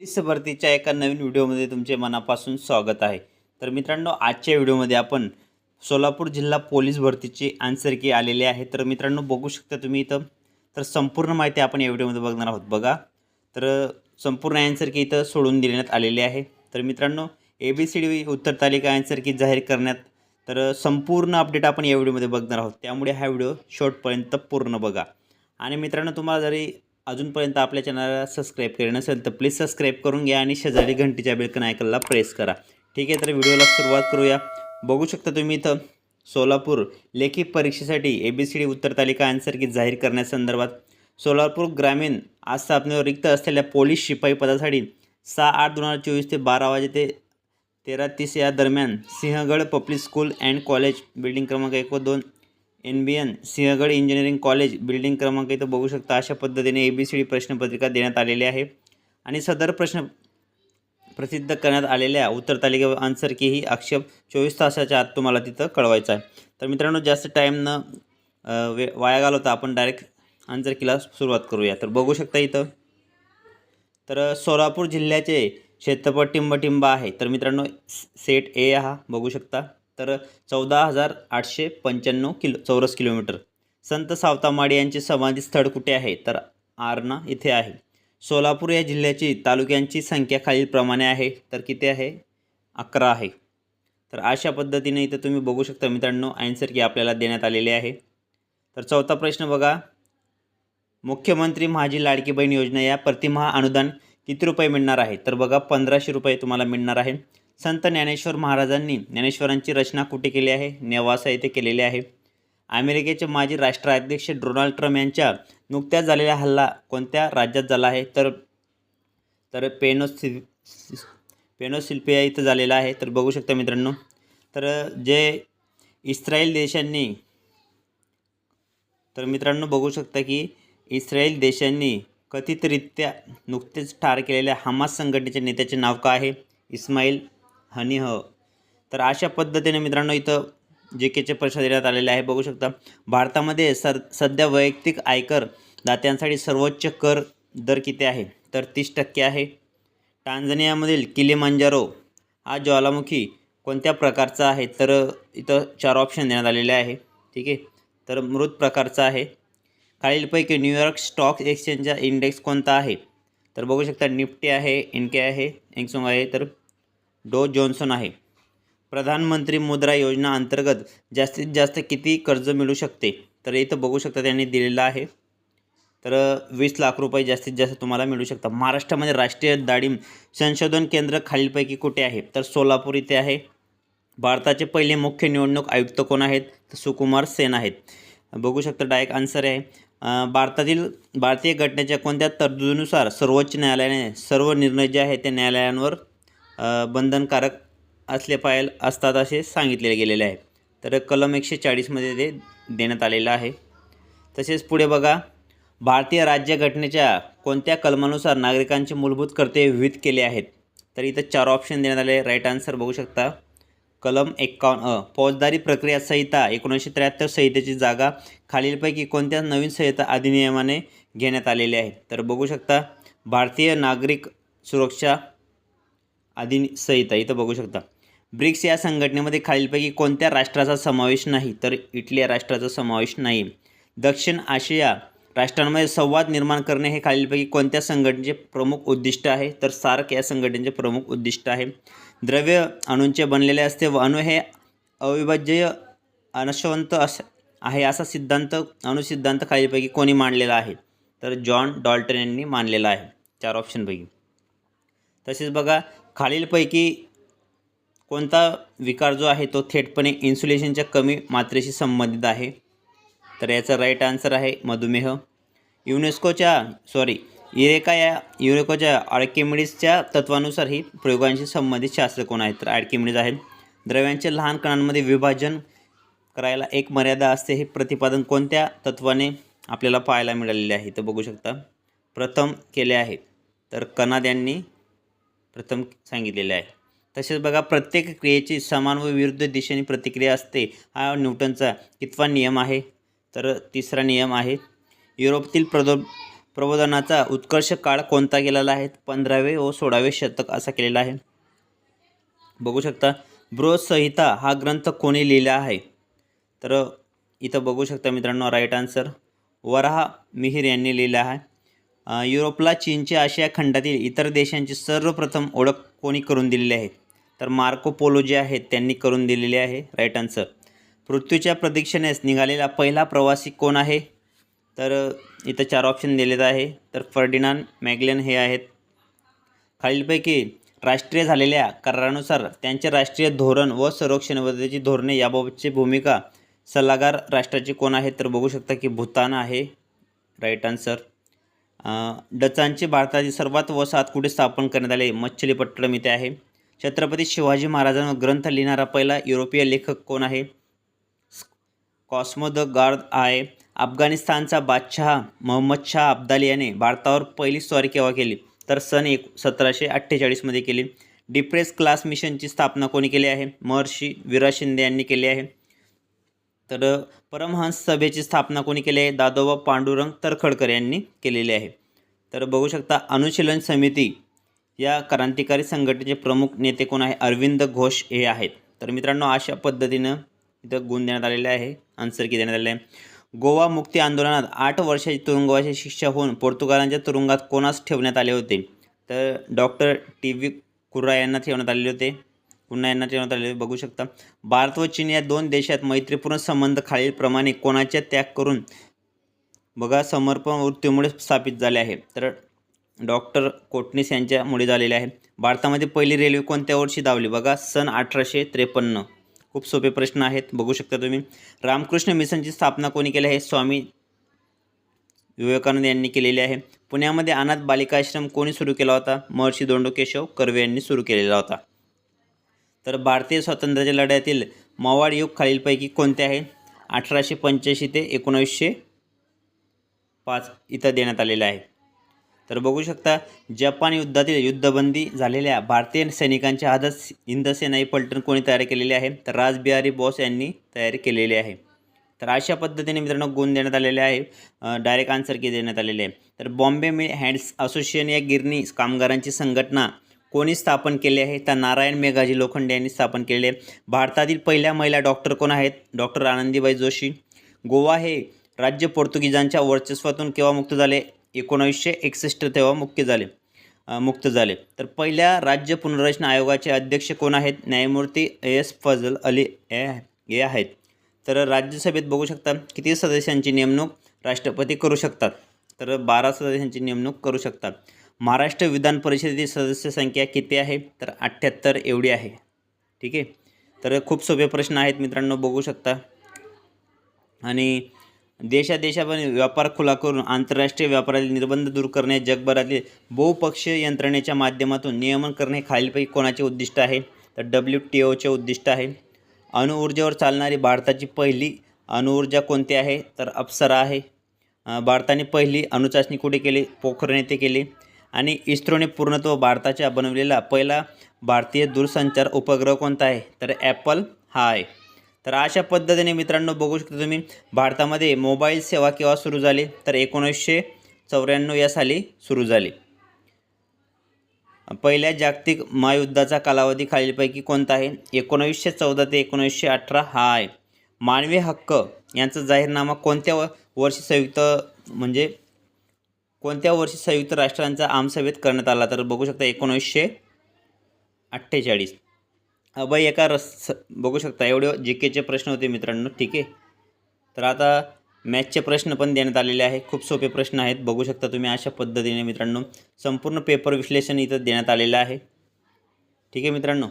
Police भरतीच्या एका नवीन व्हिडिओमध्ये तुमचे मनापासून स्वागत आहे. तर मित्रांनो आजच्या व्हिडिओमध्ये आपण सोलापूर जिल्हा पोलीस भरतीची आन्सर की आलेली आहे. तर मित्रांनो बघू शकता तुम्ही इथं. तर संपूर्ण माहिती आपण या व्हिडिओमध्ये बघणार आहोत. बघा. तर संपूर्ण आन्सर की इथं सोडून देण्यात आलेली आहे. तर मित्रांनो ए बी सी डी उत्तर तालिका आन्सर की जाहीर करण्यात. तर संपूर्ण अपडेट आपण या व्हिडिओमध्ये बघणार आहोत. त्यामुळे हा व्हिडिओ शेवटपर्यंत पूर्ण बघा. आणि मित्रांनो तुम्हाला जरी अजूनपर्यंत आपल्या चॅनलला सबस्क्राईब केले नसेल तर प्लीज सबस्क्राईब करून घ्या आणि शेजारी घंटीच्या बेलकन आयकनला प्रेस करा. ठीक आहे तर व्हिडिओला सुरुवात करूया. बघू शकता तुम्ही इथं सोलापूर लेखी परीक्षेसाठी ए बी सी डी उत्तर तालिका आन्सर की जाहीर करण्यासंदर्भात सोलापूर ग्रामीण आज स्थापनेवर रिक्त असलेल्या पोलीस शिपाई पदासाठी सहा आठ दोन हजार चोवीस ते बारा वाजे ते तेरा तीस या दरम्यान Sinhagad public school and college building क्रमांक एक व दोन N B N Sinhagad engineering college building क्रमांक इथं बघू शकता. अशा पद्धतीने ए बी सी डी प्रश्नपत्रिका देण्यात आलेली आहे आणि सदर प्रश्न प्रसिद्ध करण्यात आलेल्या उत्तर तालिकेवर आन्सर की ही आक्षेप चोवीस तासाच्या आत तुम्हाला तिथं कळवायचा आहे. तर मित्रांनो जास्त टाईम न वे वाया घालवता आपण डायरेक्ट आन्सर कीला सुरुवात करूया. तर बघू शकता इथं. तर सोलापूर जिल्ह्याचे क्षेत्रफळ टिंबटिंब आहे. तर मित्रांनो सेट ए हा बघू शकता. तर चौदा हजार आठशे पंच्याण्णव किलो चौरस किलोमीटर. संत सावतामाडे यांचे समाधी स्थळ कुठे आहे? तर आरणा इथे आहे. सोलापूर या जिल्ह्याची तालुक्यांची संख्या खालीलप्रमाणे आहे. तर किती आहे? अकरा आहे. तर अशा पद्धतीने इथं तुम्ही बघू शकता मित्रांनो आन्सर की आपल्याला देण्यात आलेले आहे. तर चौथा प्रश्न बघा. मुख्यमंत्री माझी लाडकी बहीण योजना या प्रतिमहा अनुदान किती रुपये मिळणार आहे? तर बघा पंधराशे रुपये तुम्हाला मिळणार आहे. संत ज्ञानेश्वर महाराजांनी ज्ञानेश्वरांची रचना कुठे केली आहे? नेवासा येथे केलेली आहे. अमेरिकेचे माजी राष्ट्राध्यक्ष डोनाल्ड ट्रम्प यांच्या नुकत्याच झालेला हल्ला कोणत्या राज्यात झाला आहे? तर तर पेनोसि पेनोसिल्पिया इथं झालेला आहे. तर बघू शकता मित्रांनो. तर जे इस्रायल देशांनी तर मित्रांनो बघू शकता की इस्रायल देशांनी कथितरित्या नुकतेच ठार केलेल्या हमास संघटनेच्या नेत्याचे नाव काय आहे? इस्माईल हनी ह तर अशा पद्धतीने मित्रांनो इथं जे केचे प्रश्न देण्यात आलेले आहे बघू शकता भारतामध्ये सर सध्या वैयक्तिक आयकर दात्यांसाठी सर्वोच्च कर दर किती आहे? तर तीस टक्के आहे. टांझनियामधील किलिमांजारो हा ज्वालामुखी कोणत्या प्रकारचा आहे? तर इथं चार ऑप्शन देण्यात आलेले आहे. ठीक आहे? तर मृत प्रकारचा आहे. खालीलपैकी न्यूयॉर्क स्टॉक एक्सचेंजचा इंडेक्स कोणता आहे? तर बघू शकता निफ्टी आहे इनके आहे एक्सोम आहे. तर डो जॉन्सन आहे. प्रधानमंत्री मुद्रा योजना अंतर्गत जास्तीत जास्त किती कर्ज मिळू शकते? तर इथं बघू शकता त्यांनी दिलेलं आहे. तर वीस लाख रुपये जास्तीत जास्त तुम्हाला मिळू शकतात. महाराष्ट्रामध्ये राष्ट्रीय डाळिंब संशोधन केंद्र खालीलपैकी कुठे आहे? तर सोलापूर इथे आहे. भारताचे पहिले मुख्य निवडणूक आयुक्त कोण आहेत? तर सुकुमार सेन आहेत. बघू शकता डायरेक्ट आन्सर आहे. भारतातील भारतीय घटनेच्या कोणत्या तरतुदीनुसार सर्वोच्च न्यायालयाने सर्व निर्णय जे आहेत ते न्यायालयांवर बंधनकारक असले पायल असतात असे सांगितले गेलेले आहे. तर कलम एकशे चाळीसमध्ये ते देण्यात आलेलं आहे. तसेच पुढे बघा भारतीय राज्यघटनेच्या कोणत्या कलमानुसार नागरिकांचे मूलभूत कर्तव्य विविध केले आहेत? तर इथं चार ऑप्शन देण्यात आले. राईट आन्सर बघू शकता. कलम एक्कावन्न अ फौजदारी प्रक्रिया संहिता एकोणीसशे त्र्याहत्तर संहितेची जागा खालीलपैकी कोणत्या नवीन संहिता अधिनियमाने घेण्यात आलेली आहे? तर बघू शकता भारतीय नागरिक सुरक्षा अधिन संहिता इथं बघू शकता. ब्रिक्स या संघटनेमध्ये खालीलपैकी कोणत्या राष्ट्राचा समावेश नाही? तर इटली या राष्ट्राचा समावेश नाही. दक्षिण आशिया राष्ट्रांमध्ये संवाद निर्माण करणे हे खालीलपैकी कोणत्या संघटनेचे प्रमुख उद्दिष्ट आहे? तर सार्क या संघटनेचे प्रमुख उद्दिष्ट आहे. द्रव्य अणूंचे बनलेले असते व अणु हे अविभाज्य अनशवंत अस आहे असा सिद्धांत अणुसिद्धांत खालीलपैकी कोणी मांडलेला आहे? तर जॉन डॉल्टन यांनी मानलेला आहे. चार ऑप्शनपैकी तसेच बघा खालीलपैकी कोणता विकार जो आहे तो थेटपणे इन्सुलेशनच्या कमी मात्रेशी संबंधित आहे? तर याचा राईट आन्सर आहे मधुमेह. युनेस्कोच्या सॉरी इरेका या युरेकोच्या आर्किमिडीजच्या तत्वानुसार ही प्रयोगांशी संबंधित शास्त्र कोण आहेत? तर आर्किमिडीज आहेत. द्रव्यांचे लहान कणांमध्ये विभाजन करायला एक मर्यादा असते. हे प्रतिपादन कोणत्या तत्वाने आपल्याला पाहायला मिळालेले आहे? तर बघू शकता. प्रथम केले आहे. तर कनाद यांनी प्रथम सांगितलेले आहे. तसेच बघा प्रत्येक क्रियेची समान व विरुद्ध दिशेने प्रतिक्रिया असते हा न्यूटनचा कितवा नियम आहे? तर तिसरा नियम आहे युरोपातील प्रदो प्रबोधनाचा उत्कर्ष काळ कोणता केलेला आहे? पंधरावे व सोळावे शतक असा केलेला आहे. बघू शकता संहिता हा ग्रंथ कोणी लिहिला आहे? तर इथं बघू शकता मित्रांनो राईट आन्सर वराहा मिहिर यांनी लिहिला आहे. युरोपला चीनच्या आशिया खंडातील इतर देशांची सर्वप्रथम ओळख कोणी करून दिलेली आहे? तर मार्को पोलो जे आहेत त्यांनी करून दिलेले आहे राईट आन्सर पृथ्वीच्या प्रदक्षिणेस निघालेला पहिला प्रवासी कोण आहे? तर इथं चार ऑप्शन दिलेलं आहे. तर फर्डिनान मॅगलन हे आहेत. खालीलपैकी राष्ट्रीय झालेल्या करारानुसार त्यांचे राष्ट्रीय धोरण व संरक्षणबद्दलची धोरणे याबाबतची भूमिका सल्लागार राष्ट्राचे कोण आहेत तर बघू शकता की भूतान आहे राईट आन्सर डचांचे भारतातील सर्वात वसाहत कुठे स्थापन करण्यात आले? मच्छलीपट्टणम इथे आहे. छत्रपती शिवाजी महाराजांवर ग्रंथ लिहिणारा पहिला युरोपीय लेखक कोण आहे? कॉस्मो द गार्द आहे. अफगाणिस्तानचा बादशहा मोहम्मद शाह अब्दाली याने भारतावर पहिली स्वारी केव्हा केली? तर सन एक सतराशे अठ्ठेचाळीसमध्ये केली. डिप्रेस क्लास मिशनची स्थापना कोणी केली आहे? महर्षी विरा शिंदे यांनी केली आहे. तर परमहंस सभेची स्थापना कोणी केली आहे? दादोबा पांडुरंग तरखडकर यांनी केलेली आहे. तर बघू शकता अनुशीलन समिती या क्रांतिकारी संघटनेचे प्रमुख नेते कोण आहे? अरविंद घोष हे आहेत. तर मित्रांनो अशा पद्धतीनं इथं गुण देण्यात आलेले आहे आन्सर की देण्यात आलेले आहे? गोवा मुक्ती आंदोलनात आठ वर्षाची तुरुंगवाची शिक्षा होऊन पोर्तुगालांच्या तुरुंगात कोणास ठेवण्यात आले होते? तर डॉक्टर टी व्ही कुर्रा यांना ठेवण्यात आलेले होते. पुन्हा यांना ठेवण्यात आले बघू शकता. भारत व चीन या दोन देशात मैत्रीपूर्ण संबंध खालीलप्रमाणे कोणाच्या त्याग करून बघा समर्पण वृत्तीमुळे स्थापित झाले आहे. तर डॉक्टर कोटणीस यांच्यामुळे झालेले आहे. भारतामध्ये पहिली रेल्वे कोणत्या वर्षी धावली? बघा सन अठराशे त्रेपन्न. खूप सोपे प्रश्न आहेत. बघू शकता तुम्ही. रामकृष्ण मिशनची स्थापना कोणी केली आहे? स्वामी विवेकानंद यांनी केलेली आहे. पुण्यामध्ये अनाथ बालिकाश्रम कोणी सुरू केला होता? महर्षी दोंडो केशव कर्वे यांनी सुरू केलेला होता. तर भारतीय स्वातंत्र्याच्या लढ्यातील मवाड युग खालीलपैकी कोणते आहे? अठराशे पंच्याऐंशी ते एकोणीसशे पाच इथं देण्यात आलेलं आहे. तर बघू शकता जपान युद्धातील युद्धबंदी झालेल्या भारतीय सैनिकांच्या हातात हिंदसेना ही पलटण कोणी तयार केलेली आहे? तर राजबिहारी बॉस यांनी तयारी केलेली आहे. तर अशा पद्धतीने मित्रांनो गुण देण्यात आलेले आहे. डायरेक्ट आन्सर की देण्यात आलेले आहे. तर बॉम्बे मिल हँड्स असोसिएशन या गिरणी कामगारांची संघटना कोणी स्थापन केले आहे? तर नारायण मेघाजी लोखंडे यांनी स्थापन केले आहे. भारतातील पहिल्या महिला डॉक्टर कोण आहेत? डॉक्टर आनंदीबाई जोशी. गोवा हे राज्य पोर्तुगीजांच्या वर्चस्वातून केव्हा मुक्त झाले? एकोणावीसशे एकसष्ट तेव्हा मुक्त झाले. मुक्त झाले. तर पहिल्या राज्य पुनर्रचना आयोगाचे अध्यक्ष कोण आहेत? न्यायमूर्ती एस फजल अली हे हे आहेत. तर राज्यसभेत बघू शकता किती सदस्यांची नेमणूक राष्ट्रपती करू शकतात? तर बारा सदस्यांची नेमणूक करू शकतात. महाराष्ट्र विधान परिषदेची सदस्य संख्या किती आहे? तर अठ्ठ्याहत्तर एवढी आहे. ठीक आहे? तर खूप सोपे प्रश्न आहेत मित्रांनो बघू शकता. आणि देशादेशामध्ये व्यापार खुला करून आंतरराष्ट्रीय व्यापारातील निर्बंध दूर करणे जगभरातील बहुपक्षीय यंत्रणेच्या माध्यमातून नियमन करणे खालीलपैकी कोणाचे उद्दिष्ट आहे? तर डब्ल्यू टी ओचे उद्दिष्ट आहे. अणुऊर्जेवर चालणारी भारताची पहिली अणुऊर्जा कोणती आहे? तर अप्सरा आहे. भारताने पहिली अणुचाचणी कुठे केली? पोखरण येथे केली. आणि इस्रोने पूर्णत्व भारताच्या बनवलेला पहिला भारतीय दूरसंचार उपग्रह कोणता आहे? तर ॲपल हा आहे. तर अशा पद्धतीने मित्रांनो बघू शकता तुम्ही भारतामध्ये मोबाईल सेवा केव्हा सुरू झाली? तर एकोणीसशे चौऱ्याण्णव या साली सुरू झाली. पहिल्या जागतिक महायुद्धाचा कालावधी खालीलपैकी कोणता आहे? एकोणावीसशे चौदा ते एकोणीसशे अठरा हा आहे. मानवी हक्क यांचा जाहीरनामा कोणत्या व- वर्षी संयुक्त म्हणजे कोणत्या वर्षी संयुक्त राष्ट्रांचा आमसभेत करण्यात आला? तर बघू शकता एकोणीसशे अठ्ठेचाळीस. अभय एका रस बघू शकता एवढे जी केचे प्रश्न होते मित्रांनो ठीक आहे? तर आता मॅथचे प्रश्न पण देण्यात आलेले आहे. खूप सोपे प्रश्न आहेत. बघू शकता तुम्ही अशा पद्धतीने मित्रांनो. संपूर्ण पेपर विश्लेषण इथं देण्यात आलेलं आहे. ठीक आहे मित्रांनो?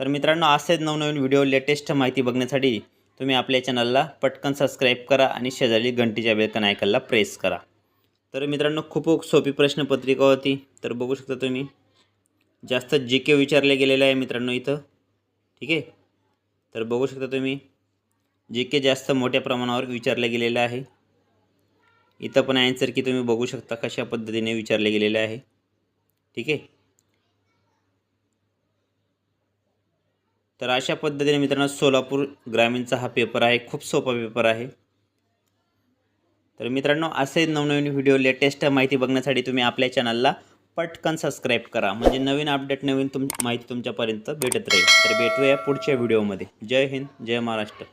तर मित्रांनो असेच नवनवीन व्हिडिओ लेटेस्ट माहिती बघण्यासाठी तुम्ही आपल्या चॅनलला पटकन सबस्क्राईब करा आणि शेजारी घंटीच्या बेलकन आयकनला प्रेस करा. तर मित्रांनो खूप सोपी प्रश्नपत्रिका होती. तर बघू शकता तुम्ही जास्त जे के विचारले गेलेले आहे मित्रांनो इथं. ठीक आहे? तर बघू शकता तुम्ही जे के जास्त मोठ्या प्रमाणावर विचारलं गेलेलं आहे. इथं पण ॲन्सर की तुम्ही बघू शकता कशा पद्धतीने विचारले गेलेले आहे. ठीक आहे? तर अशा पद्धतीने मित्रांनो सोलापूर ग्रामीणचा हा पेपर आहे. खूप सोपा पेपर आहे. तर मित्रांनो असे नवनवीन व्हिडिओ लेटेस्ट माहिती बघण्यासाठी तुम्ही आपल्या चॅनलला पटकन सबस्क्राईब करा. म्हणजे नवीन अपडेट नवीन तुम माहिती तुमच्यापर्यंत भेटत राहील. तर भेटूया पुढच्या व्हिडिओमध्ये जय हिंद जय महाराष्ट्र.